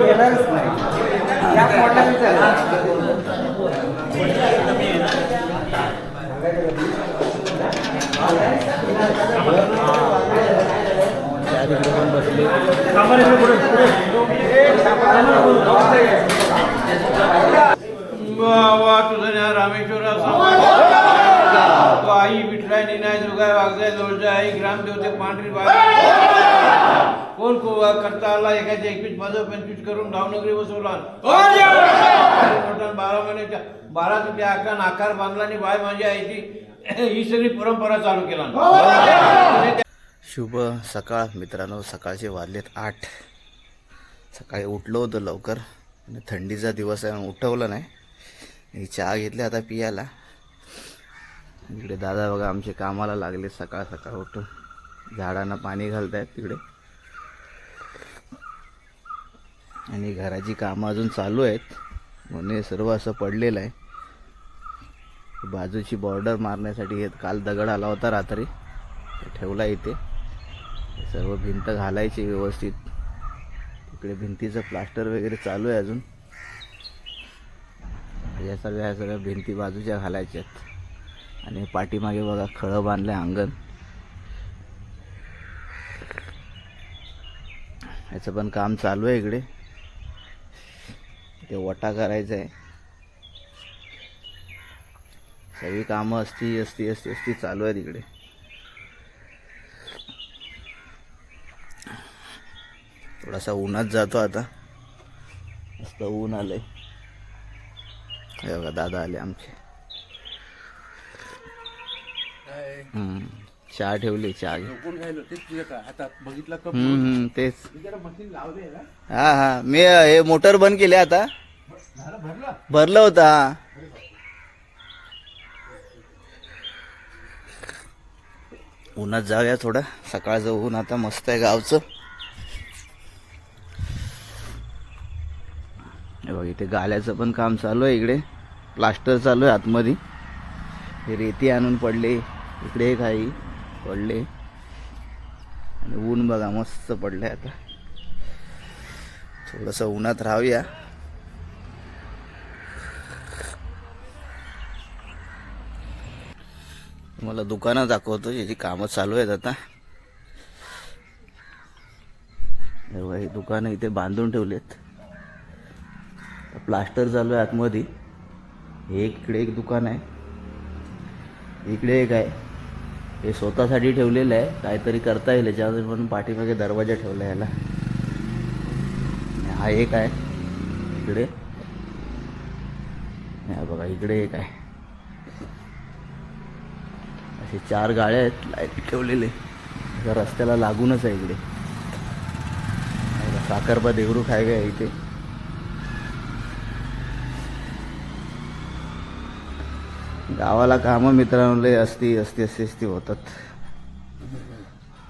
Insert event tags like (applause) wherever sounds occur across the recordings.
येणारच नाही या वा वा रामेश्वर तो आई विठलाय निनाय दुर्गाय वागजाय लोळजाय आई ग्रामदेवते पांढरी बाई. कोण को करता आला? एकाचे एकवीस माझं पंचवीस करून भावनगरी बसवला मोठा बारा महिन्याच्या बारा तुझ्या आकार आकार बांधला आणि बाय माझी आईची (clears throat) ही सगळी परंपरा चालू केला. शुभ सकाळ मित्रांनो सकाळचे वाजलेत आठ. सकाळी उठलो होतो लवकर. आणि थंडीचा दिवस आहे उठवलं नाही. चहा घेतले आता पियाला. इकडे दादा बघा आमचे कामाला लागले सकाळ सकाळ उठून. झाडांना पाणी घालतायत तिकडे. आणि घराची कामं अजून चालू आहेत. म्हणून हे सर्व असं पडलेलं आहे. बाजूची बॉर्डर मारण्यासाठी हे काल दगड आला होता रात्री. ठेवला इथे. सर्व भिंत घालायची व्यवस्थित. इकडे भिंतीचं प्लास्टर वगैरे चालू आहे अजून. या सगळ्या ह्या सगळ्या भिंती बाजूच्या घालायच्या आहेत. आणि पाठीमागे बघा खळं बांधलं आहे अंगण. याचं पण काम चालू आहे इकडे. ते वटा करायचं आहे. सगळी कामं असती असती असती असती चालू आहे तिकडे थोडासा उन्हात जातो आता. मस्त ऊन आलंय. हे बघा दादा आले आमचे. चहा ठेवली चहा. हम्म, तेच. हा हा. मी हे मोटर बंद केले आता. भरलं? होतं हा. उन्हात जाऊया थोडं. सकाळचं ऊन आता मस्त आहे गावचं. बघ इथे गाल्याचं पण काम चालू आहे इकडे. प्लास्टर चालू आहे आतमध्ये. रेती आणून पडले. इकडे काही पडले. आणि ऊन बघा मस्त पडलं आहे आता. थोडंसं उन्हात राहूया. मला दुकानं दाखवतो याची कामं चालू आहेत आता. हे ही दुकानं इथे बांधून ठेवलेत. प्लास्टर चालू आहे आतमध्ये. हे इकडे एक दुकान आहे. इकडे एक आहे. हे स्वतःसाठी ठेवलेलं आहे. काहीतरी करता येईल याच्यावर म्हणून पाठीमागे दरवाजा ठेवला आहे याला. हा एक आहे. इकडे. हा बघा इकडे एक आहे. असे चार गाड्या आहेत लाइट ठेवलेले. रस्त्याला लागूनच आहे इकडे. साखरबा देवरू खाय इथे. गावाला कामं मित्रांनो लय असती असती असती असती होतात.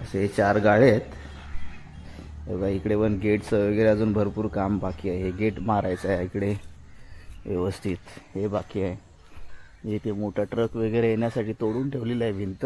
असे चार गाळे आहेत. हे बघा इकडे पण गेटचं वगैरे अजून भरपूर काम बाकी आहे. हे गेट मारायचं आहे इकडे. व्यवस्थित. हे बाकी आहे. इथे मोठा ट्रक वगैरे येण्यासाठी तोडून ठेवलेलं आहे भिंत.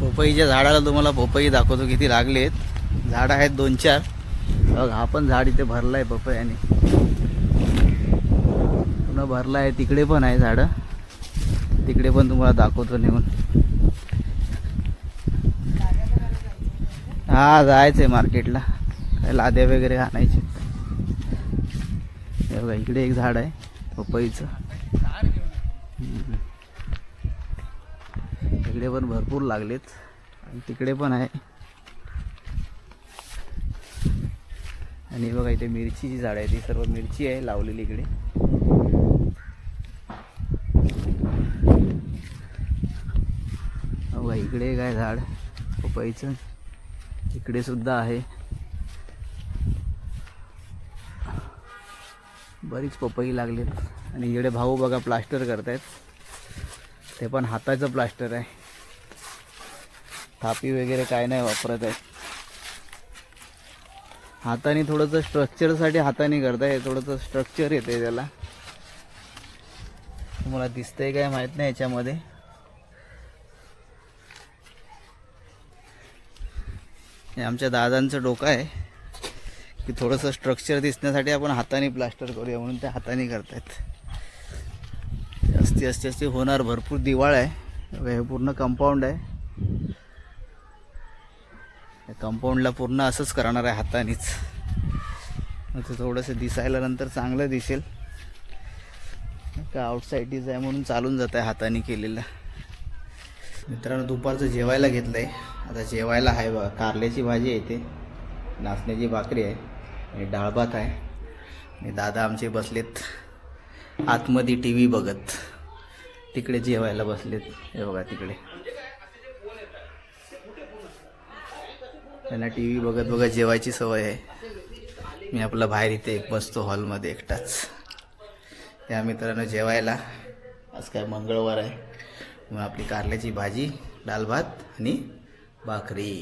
पोपईच्या झाडाला तुम्हाला पोपई दाखवतो किती लागले आहेत झाडं आहेत दोन चार. बघ हा पण झाड इथे भरला आहे पपयाने. पूर्ण भरला आहे. तिकडे पण आहे झाडं. तिकडे पण तुम्हाला दाखवतो नेऊन. हा जायचं आहे मार्केटला. काय लाद्या वगैरे आणायचे. हे बघा इकडे एक झाड आहे. पपईचं. इकडे पण भरपूर लागलेत. आणि तिकडे पण आहे. आणि बघा इथे मिरचीची झाड आहे ती सर्व मिरची आहे लावलेली इकडे बघा इकडे एक आहे झाड? पपईचं. इकडे सुद्धा आहे. बरीच पपई लागलेत. आणि इकडे भाऊ बघा प्लास्टर करतायत. ते पण हाताचं प्लास्टर आहे. थापी वगैरे काय नाही वापरत आहे हाताने थोडंसं स्ट्रक्चरसाठी हाताने करताय. थोडंसं स्ट्रक्चर येते त्याला. तुम्हाला दिसतंय काय माहीत नाही याच्यामध्ये. हे आमच्या दादांचं डोकं आहे की थोडंसं स्ट्रक्चर दिसण्यासाठी आपण हाताने प्लास्टर करूया म्हणून ते हाताने करतायत. अस्ती असते असते होणार भरपूर दिवाळ आहे. हे पूर्ण कंपाऊंड आहे. या कंपाऊंडला पूर्ण असंच करणार आहे हातानेच. ते थोडंसं दिसायला नंतर चांगलं दिसेल. का आउटसाईडीच आहे म्हणून चालून जात आहे हाताने केलेलं. मित्रांनो दुपारचं जेवायला घेतलं आहे आता जेवायला आहे बा कारल्याची भाजी आहे ते नाचण्याची भाकरी आहे. आणि डाळ भात आहे. आणि दादा आमचे बसलेत. आतमध्ये टी व्ही बघत. तिकडे जेवायला बसलेत. हे बघा तिकडे. त्यांना टी व्ही बघत बघत जेवायची सवय आहे. मी आपला बाहेर इथे एक बसतो हॉलमध्ये एकटाच. त्या मित्रांनो जेवायला. आज काय मंगळवार आहे. मग आपली कारल्याची भाजी डाल भात आणि भाकरी.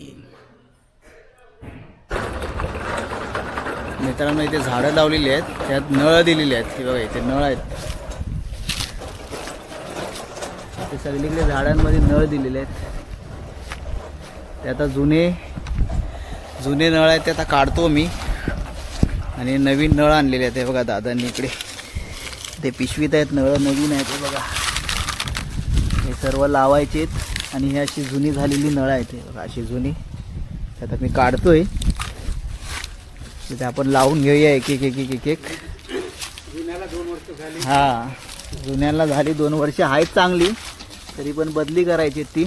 मित्रांनो इथे झाडं लावलेली आहेत. त्यात नळ दिलेली आहेत. की बघा इथे नळ आहेत. ते सगळीकडे झाडांमध्ये नळ दिलेले आहेत. ते आता जुने जुने नळ आहेत ते आता काढतो मी. आणि नवीन नळ आणलेले आहेत. हे बघा दादांनी इकडे. ते पिशवीत आहेत नळ नवीन आहेत ते बघा. हे सर्व लावायचे आहेत आणि ही अशी जुनी झालेली नळ आहेत हे बघा अशी जुनी. ते आता मी काढतोय. तिथे आपण लावून घेऊया एक एक एक एक एक एक. हा जुन्याला झाली दोन वर्ष. आहेत चांगली तरी पण बदली करायची ती.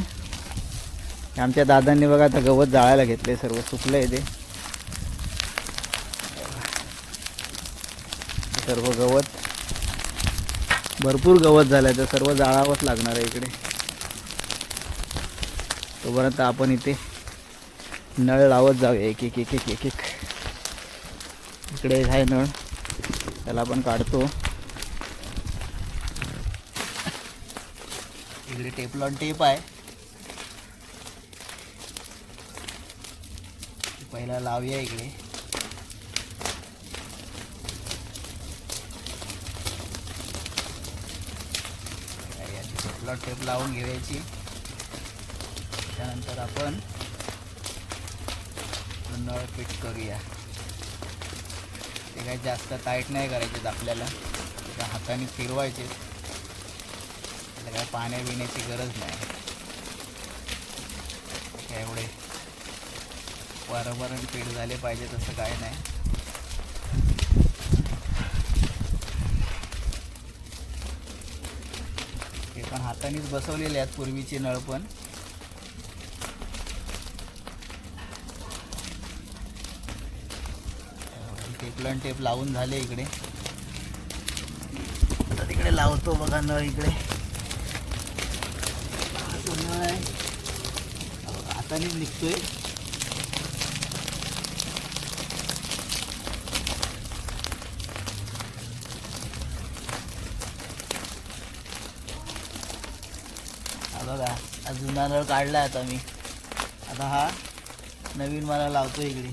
आमच्या दादांनी बघा आता गवत जाळायला घेतले सर्व सुकलं आहे ते. सर्व गवत. भरपूर गवत झालं आहे तर सर्व जाळावंच लागणार आहे इकडे. तोपर्यंत आपण इथे नळ लावत जाऊया एक एक एक एक एक एक. इकडे आहे नळ. त्याला आपण काढतो. इकडे टेपलॉन टेप आहे. पहिला लावूया इकडे. टेपलॉन टेप लावून घेऊयाची त्यानंतर आपण नळ फिट करूया. ते काही जास्त टाईट नाही करायचे आपल्याला. ते हाताने फिरवायचे त्याला काय पाण्या बिण्याची गरज नाही. एवढे वारंवार पीठ झाले पाहिजे तसं काय नाही. ते पण हातानेच बसवलेले आहेत पूर्वीचे नळ पण. टेपलन टेप लावून झाले इकडे. आता तिकडे लावतो बघा नळ इकडे. हा नळ आहे. हाताने निघतोय. बघा जुना नळ काढला आता मी. आता हा नवीन मला लावतो इकडे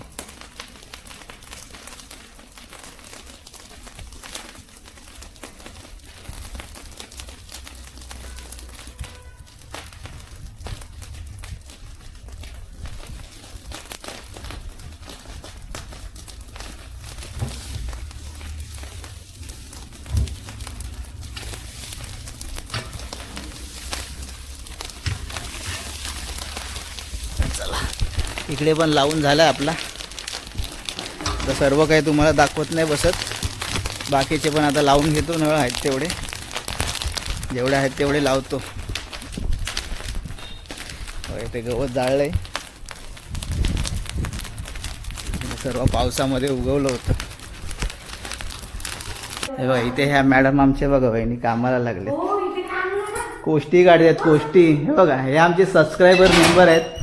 चला इकडे पण लावून झाला आपला. तर सर्व काही तुम्हाला दाखवत नाही बसत. बाकीचे पण आता लावून घेतो नळ आहेत तेवढे. जेवढे आहेत तेवढे लावतो. ते गवत जाळलंय. सर्व पावसामध्ये उगवलं होतं. हे बघा इथे ह्या मॅडम आमच्या बघा बहिणी कामाला लागले कोष्टी काढतात कोष्टी. हे बघा हे आमचे सबस्क्रायबर मेंबर आहेत.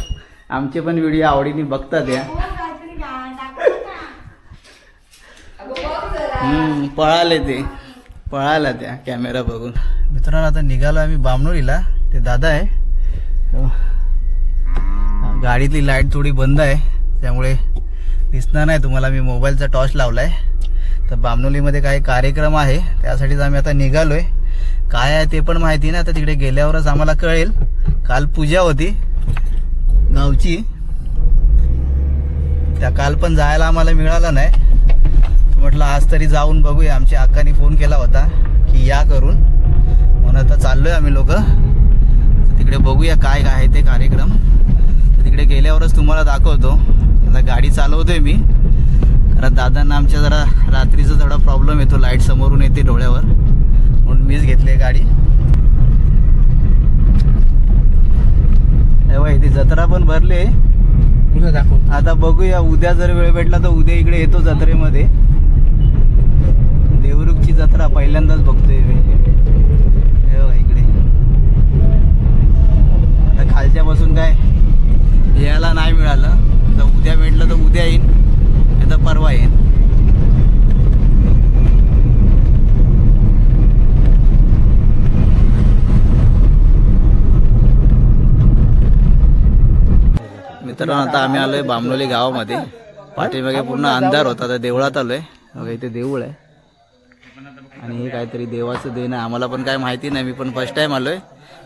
आमचे पण व्हिडिओ आवडीने बघतात या. हम्म, पळाले ते. पळाला त्या कॅमेरा बघून. मित्रांनो आता निघालो आम्ही बामणोलीला. ते दादा आहे. हो. गाडीतली लाइट थोडी बंद आहे. त्यामुळे दिसणार नाही तुम्हाला. मी मोबाईलचा टॉर्च लावला आहे तर बामणोलीमध्ये काही कार्यक्रम आहे. त्यासाठीच आम्ही आता निघालो आहे काय आहे ते पण माहिती नाही. आता तिकडे गेल्यावरच आम्हाला कळेल. काल पूजा होती. गावची. त्या काल पण जायला आम्हाला मिळालं नाही. म्हटलं आज तरी जाऊन बघूया. आमच्या अक्कानी फोन केला होता की या करून. म्हणून आता चाललोय आम्ही लोक. तिकडे बघूया काय काय आहे ते कार्यक्रम. तर तिकडे गेल्यावरच तुम्हाला दाखवतो. आता गाडी चालवतोय मी. कारण दादांना आमच्या जरा रात्रीचा थोडा प्रॉब्लेम येतो. लाइट समोरून येते डोळ्यावर. म्हणून मीच घेतली आहे गाडी. हे बघ, इथे जत्रा पण भरली दाखव आता बघूया उद्या जर वेळ भेटला तर उद्या इकडे येतो जत्रेमध्ये. देवरुखची जत्रा पहिल्यांदाच बघतोय मी. इकडे. आता खालच्या बसून काय? यायला नाही मिळालं. तर उद्या भेटलं तर उद्या येईन. नाही तर परवा येईन. मित्रांनो आता आम्ही आलोय बामनोली गावामध्ये. पाठीमागे पूर्ण अंधार होता तर देवळात आलोय. बघा इथे देऊळ आहे. आणि हे काहीतरी देवाचं देणं आहे. आम्हाला पण काय माहिती नाही मी पण फर्स्ट टाइम आलोय.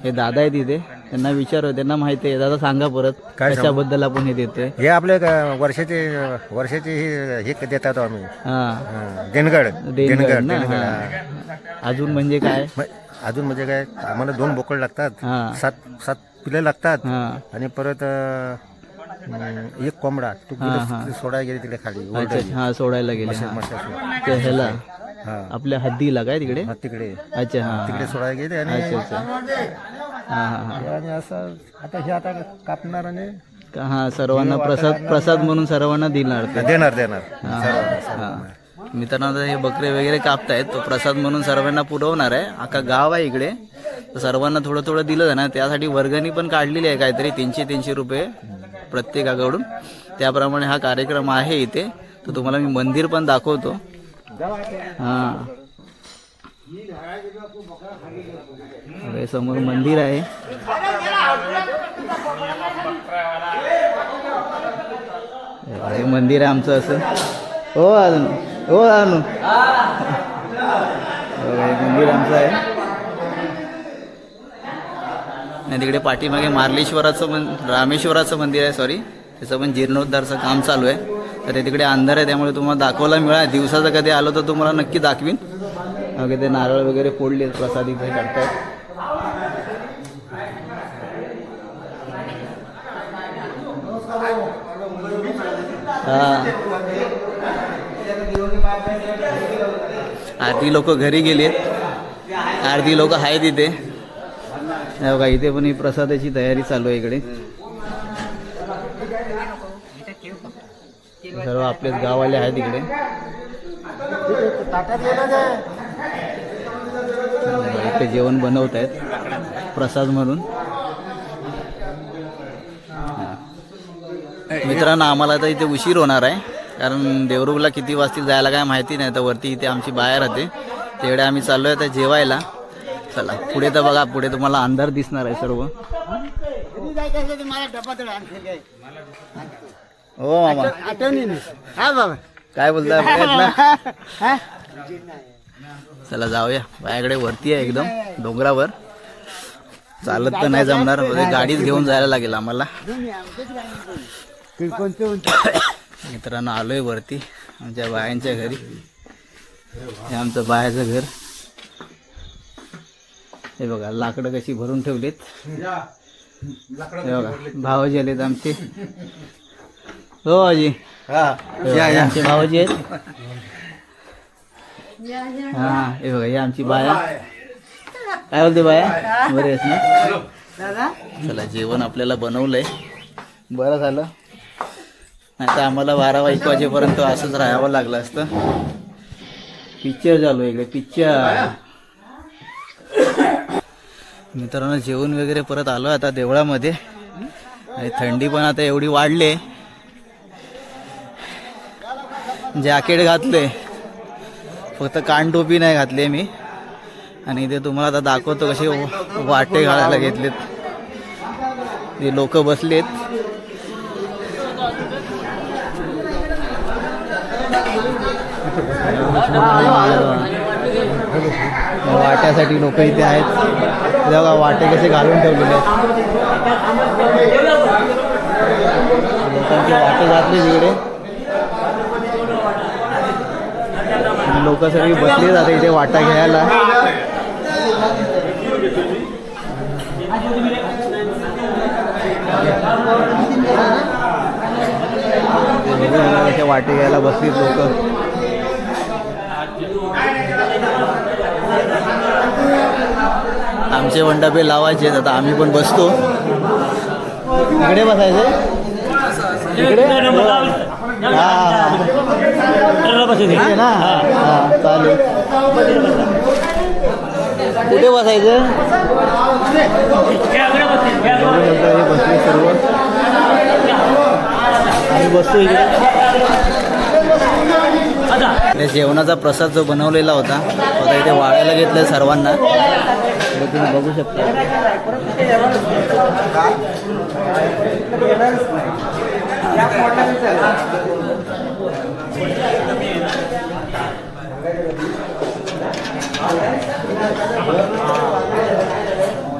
हे दादा आहेत इथे. त्यांना विचारू त्यांना माहिती आहे. दादा सांगा परत. काय? कशाबद्दल आपण हे देतोय? हे आपले क- वर्षाचे वर्षाचे हे हे देतात आम्ही. हा. हा, देणगड. देणगड ना देणगड. हा. हा. अजून म्हणजे काय? अजून म्हणजे काय? आम्हाला दोन बोकड लागतात. हा. सात सात पिले लागतात. हा. आणि परत अं, एक कोंबडा तू सोडायला गेली तिकडे खाली अच्छा. हा सोडायला गेले हा. ते ह्याला आपल्या हद्दीला काय तिकडे? हा, तिकडे. अच्छा हा तिकडे. सोडायला गेले आणि अच्छा अच्छा. हा हा हा. आणि असं आता हे आता कापणार आणि का- हा सर्वांना प्रसाद प्रसाद म्हणून सर्वांना दिणार देणार देणार. मित्रांनो आता हे बकरे वगैरे कापतायत तो प्रसाद म्हणून सर्वांना पुरवणार आहे. अख्खा गाव आहे इकडे. तर सर्वांना थोडं थोडं दिलं जाणार त्यासाठी वर्गणी पण काढलेली आहे काहीतरी तीनशे तीनशे रुपये. प्रत्येकाकडून. त्याप्रमाणे हा कार्यक्रम आहे इथे. तर तुम्हाला मी मंदिर पण दाखवतो. हा. अरे, समोर मंदिर आहे. हे मंदिर आहे आमचं असं. हो अजून हो अजून मंदिर आमचं आहे. आणि तिकडे पाठीमागे मार्लेश्वराचं मन रामेश्वराचं मंदिर आहे सॉरी त्याचं पण जीर्णोद्धारचं काम चालू आहे. तर ते तिकडे अंधार आहे त्यामुळे तुम्हाला दाखवायला मिळाल. दिवसाचं कधी आलो तर तुम्हाला नक्की दाखवीन. मग ते नारळ वगैरे फोडले प्रसाद इथे काढतात हा. अर्धी लोक घरी गेली आहेत. अर्धी लोक आहेत इथे. हे बघा इथे पण ही प्रसादाची तयारी चालू आहे इकडे. सर्व आपलेच गाववाले आहेत इकडे. इथे जेवण बनवत आहेत प्रसाद म्हणून. मित्रांनो आम्हाला तर इथे उशीर होणार आहे कारण देवरुखला किती वाजतील जायला काय माहिती नाही तर वरती इथे आमची बाहेर राहते तेवढे आम्ही चाललो आहे त्या जेवायला. चला पुढे तर बघा पुढे तुम्हाला अंधार दिसणार आहे सर्व. हो मामा. काय बोलताय चला जाऊया. माझ्याकडे वरती आहे एकदम डोंगरावर. चालत तर नाही जमणार म्हणजे गाडीच घेऊन जायला लागेल आम्हाला. मित्रांनो आलोय वरती आमच्या बायांच्या घरी. हे आमचं बायाचं घर. हे बघा लाकडं कशी भरून ठेवलीत. हे बघा भावाजी आलेत आमचे. हो आजी. हे. हे आमचे भावाजी आहेत. हा हे बघा हे आमची बाया. काय बोलते बाया? बरे आहेस ना? चला जेवण आपल्याला बनवलंय. बरं झालं. नाही तर आम्हाला बारा एक वाजेपर्यंत असंच राहावं लागलं असतं. पिक्चर चालू आहे इकडे पिक्चर मित्रांनो जेवण वगैरे परत आलो आता देवळामध्ये. आणि थंडी पण आता एवढी वाढली. जॅकेट घातले. फक्त कानटोपी नाही घातली मी. आणि ते तुम्हाला आता दाखवतो कसे वाटे घालायला घेतलेत. ते लोक बसलेत. वाट्यासाठी लोक इथे आहेत. बघा वाटे कसे घालून ठेवलेले लोकांची वाटे घातली तिकडे. लोक सगळी बसली जाते इथे वाटा घ्यायला. वाटे घ्यायला बसली लोक. आमचे मंडपे लावायचे आता आम्ही पण बसतो. इकडे बसायचे? इकडे? हा, हा. ना? हा चालेल. कुठे बसायचं? बसले सर्व आम्ही बसतो इकडे. जेवणाचा प्रसाद जो बनवलेला होता तो आता इथे वाढायला घेतलाय सर्वांना. तर तुम्ही बघू शकता. या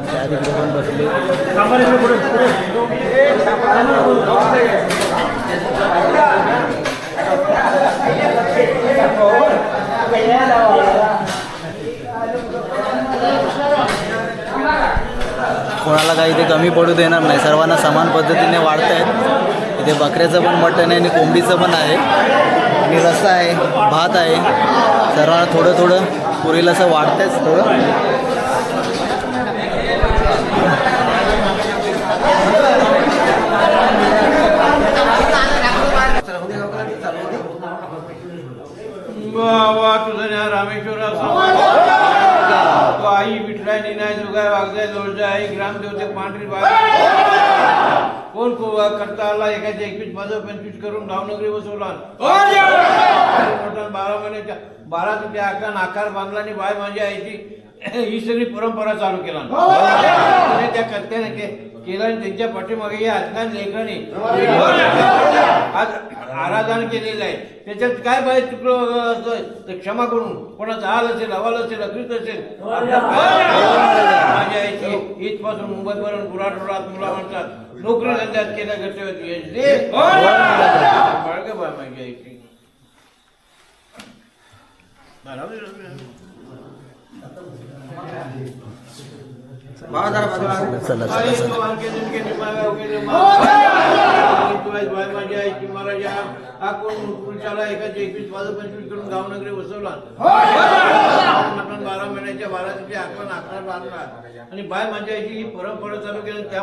त्या तिकडे पण बसले कोणाला काही ते कमी पडू देणार नाही. सर्वांना समान पद्धतीने वाढत आहेत इथे बकऱ्याचं पण मटण आहे आणि कोंबडीचं पण आहे. आणि रस्सा आहे भात आहे. सर्वांना थोडं थोडं पुरीला असं वाढतंयच थोडं. वा रामेश्वरा आई विठलाय निनाय जुगाय वागजाय लोळजाय आई ग्रामदेवते पांढरी कोण करता आला एकाच्या एकवीस माझं पंचवीस करून भावनगरी बसवला बारा महिन्याच्या बारा तुझे आकार आकार बांधला आणि बाय माझी आईची ही सगळी परंपरा चालू केला. आणि त्या करत्याने के- केलं आणि त्यांच्या पाठीमागे या अज्ञान लेखनी आज आराधन केलेलं आहे. त्याच्यात काय पाहिजे चुकलं क्षमा करून. कोणाचं आल असेल हवाल असेल अकृत असेल माझ्या आईची इथपासून मुंबईपर्यंत गुराठोरात मुला म्हणतात नोकरी धंद्यात केल्या घरच्या बाळग बा माझी आईची. चला चला हा बारा महिन्याच्या बारा बांधला आणि बाय माझ्या आईची ही परंपरा चालू केली त्या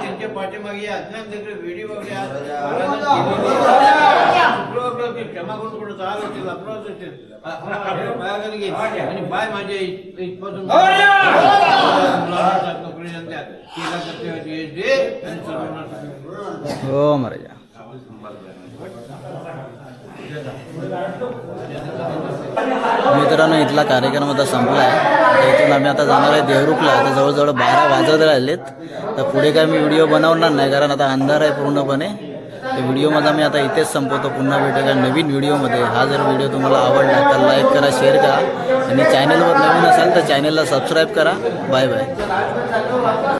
त्यांच्या पाठीमागे अज्ञान देखील व्हिडिओ वगैरे क्षमा करून पुढे चाल अपराध असेल आणि बाय माझ्या इथपासून हो महाराजा मित्रांनो इथला कार्यक्रम आता संपला आहे इथून आम्ही आता जाणार आहे देवरुखला. आता जवळजवळ बारा वाजत राहिलेत. तर पुढे काय मी व्हिडिओ बनवणार नाही कारण आता अंधार आहे पूर्णपणे. तर व्हिडिओ माझा मी आता इथेच संपवतो. पुन्हा भेटूया नवीन व्हिडिओमध्ये. हा जर व्हिडिओ तुम्हाला आवडला तर लाईक करा शेअर करा. आणि चॅनलवर नवीन असाल तर चॅनलला सबस्क्राईब करा. Bye bye